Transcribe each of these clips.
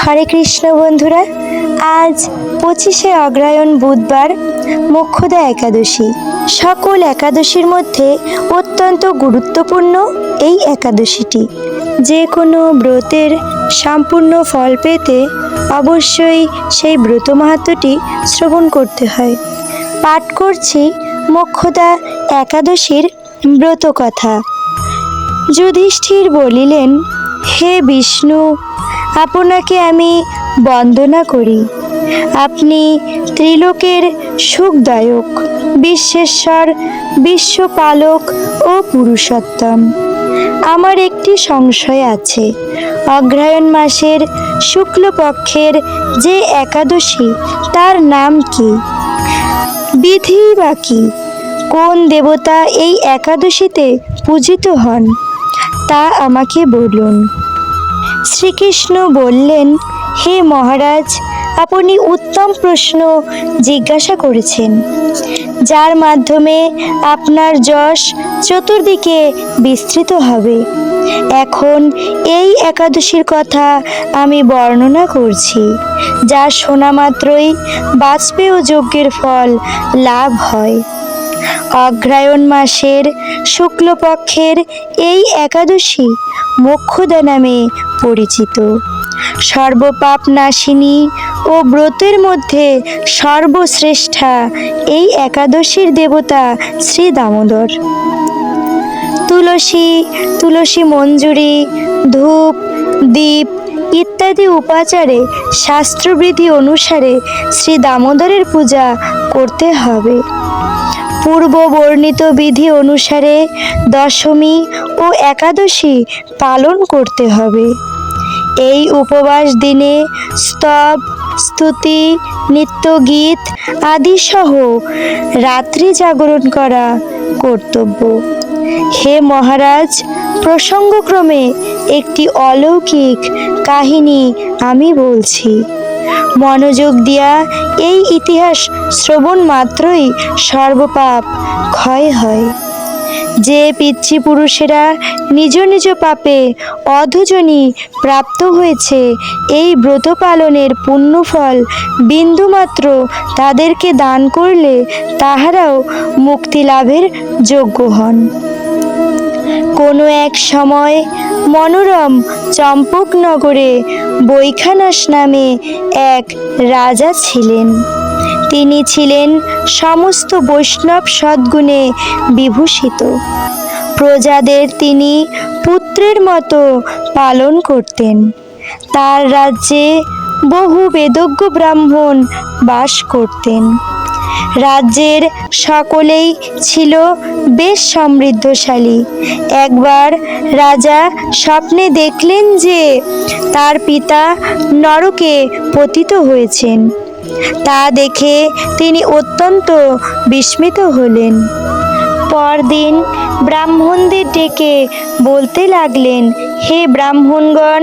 হরে কৃষ্ণ বন্ধুরা, আজ পঁচিশে অগ্রায়ণ বুধবার মোক্ষদা একাদশী। সকল একাদশীর মধ্যে অত্যন্ত গুরুত্বপূর্ণ এই একাদশীটি। যে কোনো ব্রতের সম্পূর্ণ ফল পেতে অবশ্যই সেই ব্রত মাহাত্মটি শ্রবণ করতে হয়। পাঠ করছি মোক্ষদা একাদশীর ব্রত কথা যুধিষ্ঠির বলিলেন, হে বিষ্ণু আপনাকে আমি বন্দনা করি। আপনি ত্রিলোকের সুখদায়ক, বিশ্বেশ্বর, বিশ্বপালক ও পুরুষোত্তম। আমার একটি সংশয় আছে অগ্রায়ণ মাসের শুক্লপক্ষের যে একাদশী, তার নাম কি? বিধি বা কি? কোন দেবতা এই একাদশীতে পূজিত হন? তা আমাকে বলুন। শ্রীকৃষ্ণ বললেন, হে মহারাজ, আপনি উত্তম প্রশ্ন জিজ্ঞাসা করেছেন, যার মাধ্যমে আপনার যশ চতুর্দিকে বিস্তৃত হবে। এখন এই একাদশীর কথা আমি বর্ণনা করছি, যা শোনা মাত্রই বাজপেয় যজ্ঞের ফল লাভ হয়। অগ্রায়ণ মাসের শুক্লপক্ষের এই একাদশী মোক্ষদা নামে পরিচিত। সর্বপাপ নাশিনী ও ব্রতের মধ্যে সর্বশ্রেষ্ঠা এই একাদশীর দেবতা শ্রী দামোদর। তুলসী তুলসী মঞ্জুরি, ধূপ, দীপ ইত্যাদি উপাচারে শাস্ত্রবিধি অনুসারে শ্রী দামোদরের পূজা করতে হবে। পূর্ব বর্ণিত বিধি অনুসারে দশমী ও একাদশী পালন করতে হবে। এই উপবাস দিনে স্তব, স্তুতি, নিত্যগীত আদি সহ রাত্রি জাগরণ করা কর্তব্য। হে মহারাজ, প্রসঙ্গক্রমে একটি অলৌকিক কাহিনী আমি বলছি। মনোযোগ দিয়া এই ইতিহাস শ্রবণ মাত্রই সর্বপাপ ক্ষয় হয়। যে পিতৃপুরুষেরা নিজ নিজ পাপে অধজনী প্রাপ্ত হয়েছে, এই ব্রত পালনের পুণ্যফল বিন্দুমাত্র তাদেরকে দান করলে তাহারাও মুক্তি লাভের যোগ্য হন। কোনো এক সময় মনোরম চম্পকনগরে বৈখানাস নামে এক রাজা ছিলেন। তিনি ছিলেন সমস্ত বৈষ্ণব সদ্গুণে বিভূষিত। প্রজাদের তিনি পুত্রের মতো পালন করতেন। তার রাজ্যে বহু বেদজ্ঞ ব্রাহ্মণ বাস করতেন। রাজ্যের সকলেই ছিল বেশ সমৃদ্ধশালী। একবার রাজা স্বপ্নে দেখলেন যে তার পিতা নরকে পতিত হয়েছেন। তা দেখে তিনি অত্যন্ত বিস্মিত হলেন। পরদিন ব্রাহ্মণদের ডেকে বলতে লাগলেন, হে ব্রাহ্মণগণ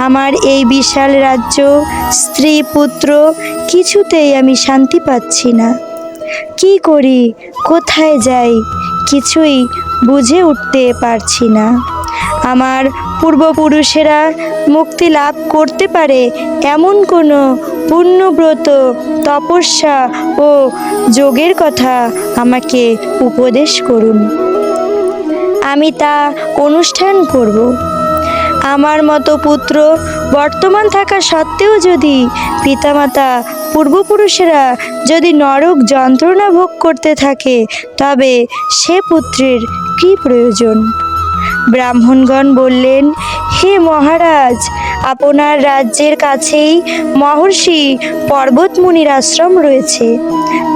আমার এই বিশাল রাজ্য, স্ত্রী, পুত্র, কিছুতেই আমি শান্তি পাচ্ছি না। কি করি? কোথায় যাই? কিছুই বুঝে উঠতে পারছি না। আমার পূর্বপুরুষেরা মুক্তি লাভ করতে পারে এমন কোনো পুণ্যব্রত, তপস্যা ও যোগের কথা আমাকে উপদেশ করুন। আমি তা অনুষ্ঠান করব। আমার মতো পুত্র বর্তমান থাকা সত্ত্বেও যদি পিতামাতা পূর্বপুরুষেরা যদি নরক যন্ত্রণা ভোগ করতে থাকে, তবে সে পুত্রের কী প্রয়োজন? ব্রাহ্মণগণ বললেন, হে মহারাজ, আপনার রাজ্যের কাছেই মহর্ষি পর্বতমুনির আশ্রম রয়েছে,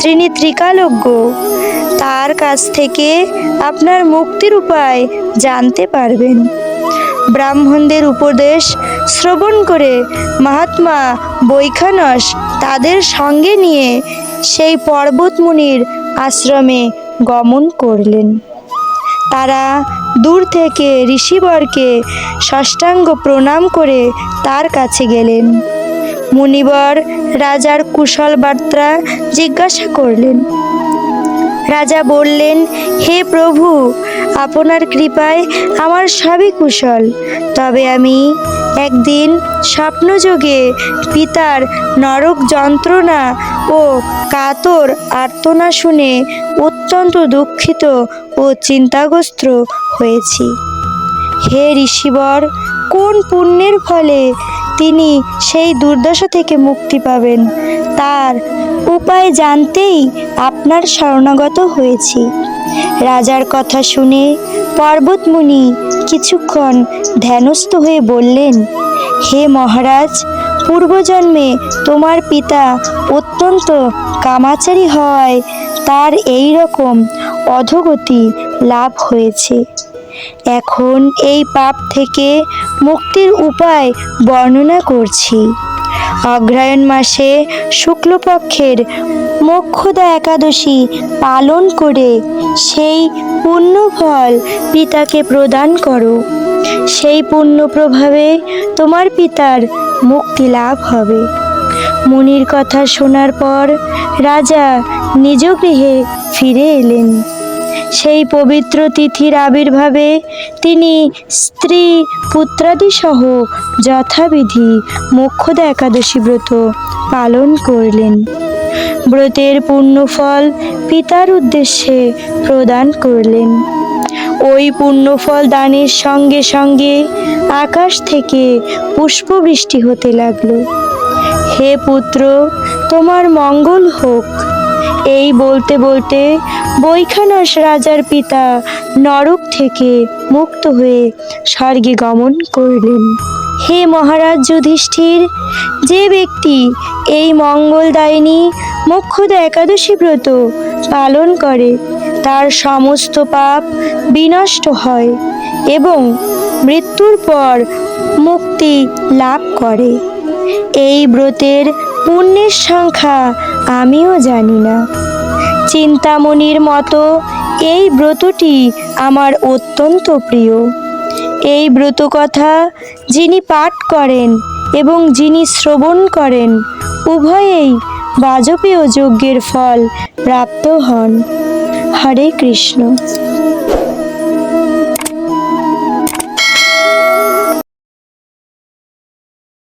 তিনি ত্রিকালজ্ঞ। তার কাছ থেকে আপনার মুক্তির উপায় জানতে পারবেন। ব্রাহ্মণদের উপদেশ শ্রবণ করে মহাত্মা বৈখানস তাদের সঙ্গে নিয়ে সেই পর্বতমুনির আশ্রমে গমন করলেন। তারা দূর থেকে ঋষিবরকে ষষ্ঠাঙ্গ প্রণাম করে তার কাছে গেলেন। মুনিবর রাজার কুশল বার্তা জিজ্ঞাসা করলেন রাজা বললেন, হে প্রভু, আপনার কৃপায় আমার সবই কুশল। তবে আমি একদিন স্বপ্নযোগে পিতার নরক যন্ত্রণা ও কাতর আর্তনা শুনে অত্যন্ত দুঃখিত ও চিন্তাগ্রস্ত হয়েছি। হে ঋষিবর, কোন পুণ্যের ফলে তিনি সেই দুর্দশা থেকে মুক্তি পাবেন। তার উপায় জানতেই আপনার শরণাগত হয়েছি। রাজার কথা শুনে পর্বতমুনি কিছুক্ষণ ধ্যানস্থ হয়ে বললেন, হে মহারাজ, পূর্বজন্মে তোমার পিতা অত্যন্ত কামাচারী হওয়ায় তার এই রকম অধোগতি লাভ হয়েছে। এখন এই পাপ থেকে মুক্তির উপায় বর্ণনা করছি। অগ্রায়ণ মাসে শুক্লপক্ষের মোক্ষদা একাদশী পালন করে সেই পুণ্যফল পিতাকে প্রদান করো। সেই পুণ্য প্রভাবে তোমার পিতার মুক্তি লাভ হবে। মুনির কথা শোনার পর রাজা নিজ গৃহে ফিরে এলেন। সেই পবিত্র তিথির আবির্ভাবে তিনি স্ত্রী পুত্রাদি সহ যথাবিধি মোক্ষদা একাদশী ব্রত পালন করলেন। ব্রতের পুণ্যফল পিতার উদ্দেশ্যে প্রদান করলেন। ওই পুণ্যফল দানের সঙ্গে সঙ্গে আকাশ থেকে পুষ্পবৃষ্টি হতে লাগল। হে পুত্র, তোমার মঙ্গল হোক। এই বলতে বলতে বৈখানস রাজার পিতা নরক থেকে মুক্ত হয়ে স্বর্গে গমন করলেন। হে মহারাজ যুধিষ্ঠির, যে ব্যক্তি এই মঙ্গলদায়িনী মোক্ষদা একাদশী ব্রত পালন করে, তার সমস্ত পাপ বিনষ্ট হয় এবং মৃত্যুর পর মুক্তি লাভ করে। এই ব্রতের পুণ্যের সংখ্যা আমিও জানি না। চিন্তামণির মতো এই ব্রতটি আমার অত্যন্ত প্রিয়। এই ব্রত কথা যিনি পাঠ করেন এবং যিনি শ্রবণ করেন, উভয়েই বাজপেয় যজ্ঞের ফল প্রাপ্ত হন। হরে কৃষ্ণ।